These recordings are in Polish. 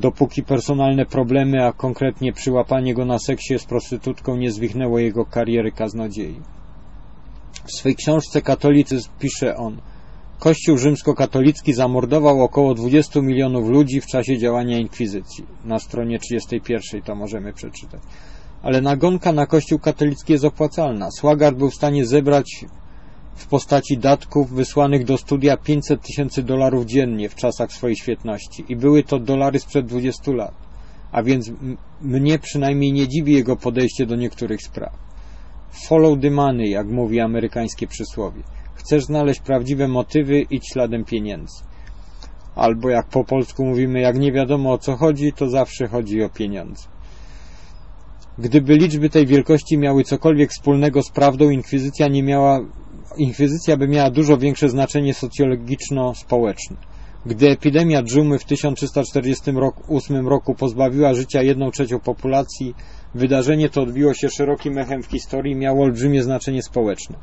dopóki personalne problemy, a konkretnie przyłapanie go na seksie z prostytutką nie zwichnęło jego kariery kaznodziei. W swej książce Katolicyzm pisze on Kościół rzymskokatolicki zamordował około 20 milionów ludzi w czasie działania inkwizycji. Na stronie 31 to możemy przeczytać. Ale nagonka na Kościół katolicki jest opłacalna. Swagard był w stanie zebrać w postaci datków wysłanych do studia 500 tysięcy dolarów dziennie w czasach swojej świetności. I były to dolary sprzed 20 lat. A więc mnie przynajmniej nie dziwi jego podejście do niektórych spraw. Follow the money, jak mówi amerykańskie przysłowie. Chcesz znaleźć prawdziwe motywy, idź śladem pieniędzy. Albo jak po polsku mówimy, jak nie wiadomo o co chodzi, to zawsze chodzi o pieniądze. Gdyby liczby tej wielkości miały cokolwiek wspólnego z prawdą, inkwizycja nie miała, inkwizycja by miała dużo większe znaczenie socjologiczno-społeczne. Gdy epidemia dżumy w 1348 roku pozbawiła życia jedną trzecią populacji, wydarzenie to odbiło się szerokim echem w historii i miało olbrzymie znaczenie społeczne.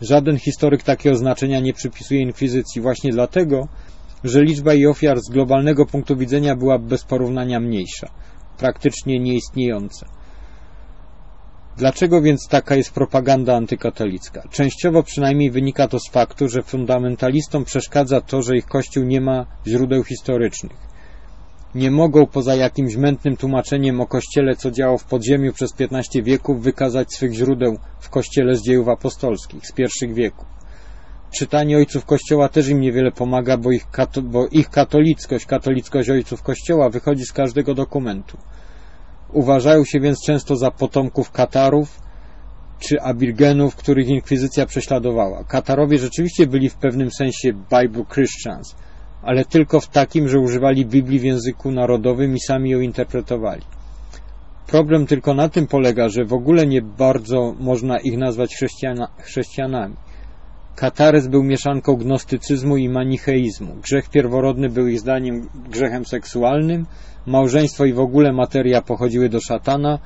Żaden historyk takiego znaczenia nie przypisuje inkwizycji właśnie dlatego, że liczba jej ofiar z globalnego punktu widzenia była bez porównania mniejsza, praktycznie nieistniejąca. Dlaczego więc taka jest propaganda antykatolicka? Częściowo przynajmniej wynika to z faktu, że fundamentalistom przeszkadza to, że ich kościół nie ma źródeł historycznych nie mogą poza jakimś mętnym tłumaczeniem o Kościele, co działo w podziemiu przez 15 wieków, wykazać swych źródeł w Kościele z dziejów apostolskich, z pierwszych wieków. Czytanie ojców Kościoła też im niewiele pomaga, bo ich, kato, bo ich katolickość, katolickość ojców Kościoła wychodzi z każdego dokumentu. Uważają się więc często za potomków Katarów czy Abirgenów, których inkwizycja prześladowała. Katarowie rzeczywiście byli w pewnym sensie Bible Christians – ale tylko w takim, że używali Biblii w języku narodowym i sami ją interpretowali. Problem tylko na tym polega, że w ogóle nie bardzo można ich nazwać chrześcijana, chrześcijanami. Katares był mieszanką gnostycyzmu i manicheizmu. Grzech pierworodny był ich zdaniem grzechem seksualnym, małżeństwo i w ogóle materia pochodziły do szatana,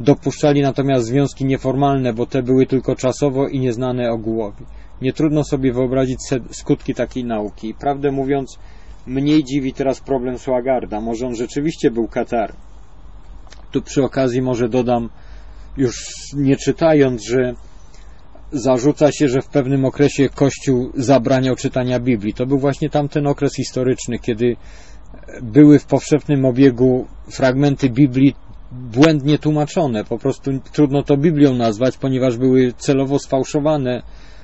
dopuszczali natomiast związki nieformalne, bo te były tylko czasowo i nieznane ogółowi. Nie trudno sobie wyobrazić skutki takiej nauki. Prawdę mówiąc, mniej dziwi teraz problem Słagarda. Może on rzeczywiście był Katar. Tu przy okazji może dodam, już nie czytając, że zarzuca się, że w pewnym okresie Kościół zabraniał czytania Biblii. To był właśnie tamten okres historyczny, kiedy były w powszechnym obiegu fragmenty Biblii błędnie tłumaczone. Po prostu trudno to Biblią nazwać, ponieważ były celowo sfałszowane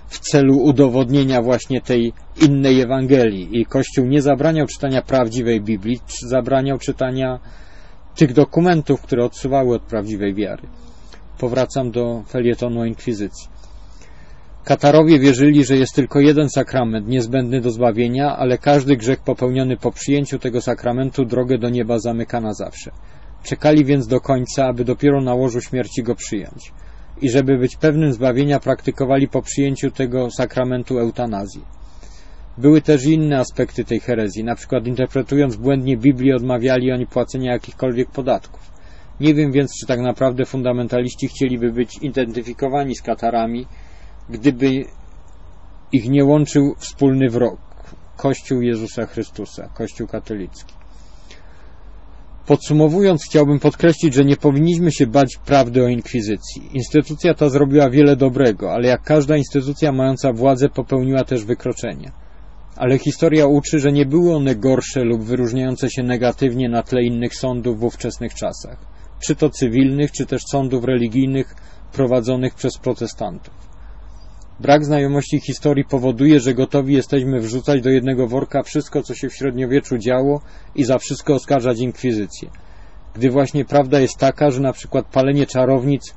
w celu udowodnienia właśnie tej innej Ewangelii. I Kościół nie zabraniał czytania prawdziwej Biblii, czy zabraniał czytania tych dokumentów, które odsuwały od prawdziwej wiary. Powracam do felietonu o inkwizycji. Katarowie wierzyli, że jest tylko jeden sakrament niezbędny do zbawienia, ale każdy grzech popełniony po przyjęciu tego sakramentu drogę do nieba zamyka na zawsze. Czekali więc do końca, aby dopiero na łożu śmierci go przyjąć i żeby być pewnym zbawienia praktykowali po przyjęciu tego sakramentu eutanazji. Były też inne aspekty tej herezji, na przykład interpretując błędnie Biblię odmawiali oni płacenia jakichkolwiek podatków. Nie wiem więc, czy tak naprawdę fundamentaliści chcieliby być identyfikowani z Katarami, gdyby ich nie łączył wspólny wrog, Kościół Jezusa Chrystusa, Kościół katolicki. Podsumowując, chciałbym podkreślić, że nie powinniśmy się bać prawdy o inkwizycji. Instytucja ta zrobiła wiele dobrego, ale jak każda instytucja mająca władzę popełniła też wykroczenia. Ale historia uczy, że nie były one gorsze lub wyróżniające się negatywnie na tle innych sądów w ówczesnych czasach, czy to cywilnych, czy też sądów religijnych prowadzonych przez protestantów. Brak znajomości historii powoduje, że gotowi jesteśmy wrzucać do jednego worka wszystko, co się w średniowieczu działo i za wszystko oskarżać inkwizycję. Gdy właśnie prawda jest taka, że na przykład palenie czarownic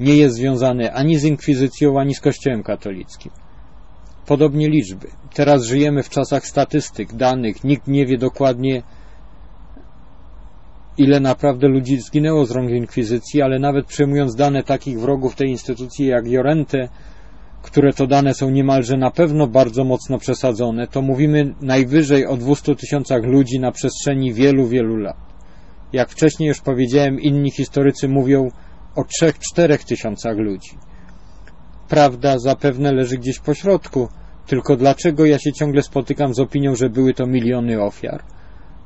nie jest związane ani z inkwizycją, ani z kościołem katolickim. Podobnie liczby. Teraz żyjemy w czasach statystyk, danych. Nikt nie wie dokładnie, ile naprawdę ludzi zginęło z rąk inkwizycji, ale nawet przyjmując dane takich wrogów tej instytucji jak Jorente, które to dane są niemalże na pewno bardzo mocno przesadzone, to mówimy najwyżej o 200 tysiącach ludzi na przestrzeni wielu, wielu lat. Jak wcześniej już powiedziałem, inni historycy mówią o 3-4 tysiącach ludzi. Prawda zapewne leży gdzieś po środku, tylko dlaczego ja się ciągle spotykam z opinią, że były to miliony ofiar?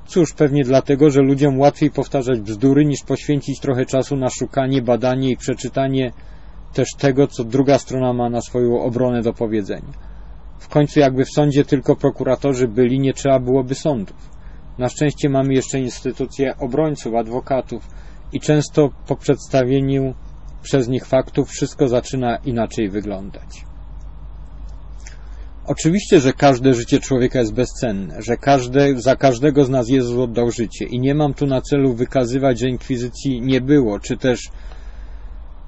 Cóż, pewnie dlatego, że ludziom łatwiej powtarzać bzdury, niż poświęcić trochę czasu na szukanie, badanie i przeczytanie też tego, co druga strona ma na swoją obronę do powiedzenia. W końcu jakby w sądzie tylko prokuratorzy byli, nie trzeba byłoby sądów. Na szczęście mamy jeszcze instytucje obrońców, adwokatów i często po przedstawieniu przez nich faktów wszystko zaczyna inaczej wyglądać. Oczywiście, że każde życie człowieka jest bezcenne, że każde, za każdego z nas Jezus oddał życie i nie mam tu na celu wykazywać, że inkwizycji nie było, czy też,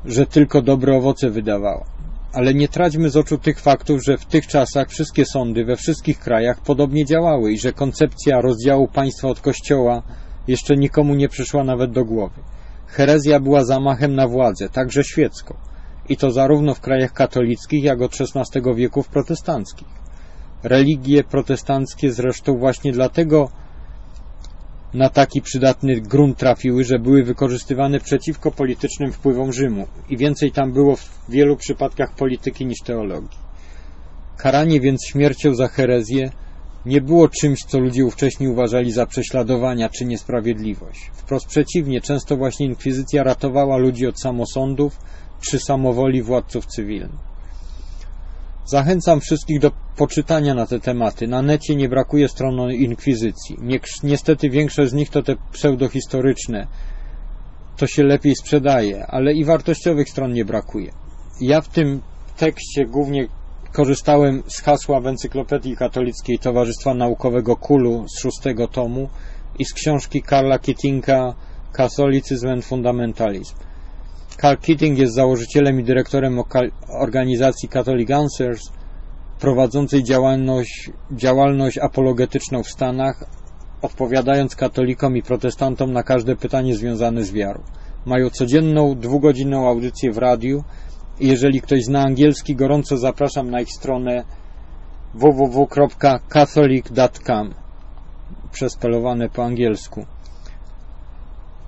że tylko dobre owoce wydawała. Ale nie traćmy z oczu tych faktów, że w tych czasach wszystkie sądy we wszystkich krajach podobnie działały i że koncepcja rozdziału państwa od kościoła jeszcze nikomu nie przyszła nawet do głowy. Herezja była zamachem na władzę, także świecką i to zarówno w krajach katolickich, jak od XVI wieku w protestanckich. Religie protestanckie zresztą właśnie dlatego na taki przydatny grunt trafiły, że były wykorzystywane przeciwko politycznym wpływom Rzymu i więcej tam było w wielu przypadkach polityki niż teologii. Karanie więc śmiercią za herezję nie było czymś, co ludzie ówcześnie uważali za prześladowania czy niesprawiedliwość. Wprost przeciwnie, często właśnie inkwizycja ratowała ludzi od samosądów czy samowoli władców cywilnych. Zachęcam wszystkich do poczytania na te tematy. Na necie nie brakuje stron inkwizycji. Niestety większość z nich to te pseudohistoryczne. To się lepiej sprzedaje, ale i wartościowych stron nie brakuje. Ja w tym tekście głównie korzystałem z hasła w Encyklopedii Katolickiej Towarzystwa Naukowego Kulu z szóstego tomu i z książki Karla Kittinga Katolicyzm and Fundamentalizm. Carl Keating jest założycielem i dyrektorem organizacji Catholic Answers, prowadzącej działalność, działalność apologetyczną w Stanach, odpowiadając katolikom i protestantom na każde pytanie związane z wiarą. Mają codzienną, dwugodzinną audycję w radiu jeżeli ktoś zna angielski, gorąco zapraszam na ich stronę www.catholic.com przespelowane po angielsku.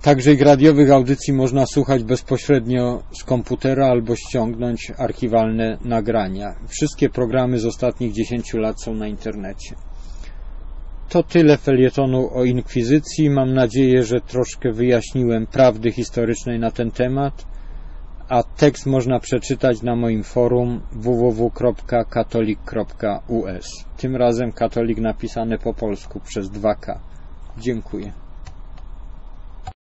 Także ich radiowych audycji można słuchać bezpośrednio z komputera albo ściągnąć archiwalne nagrania. Wszystkie programy z ostatnich 10 lat są na internecie. To tyle felietonu o inkwizycji. Mam nadzieję, że troszkę wyjaśniłem prawdy historycznej na ten temat, a tekst można przeczytać na moim forum www.katolik.us. Tym razem katolik napisane po polsku przez 2K. Dziękuję.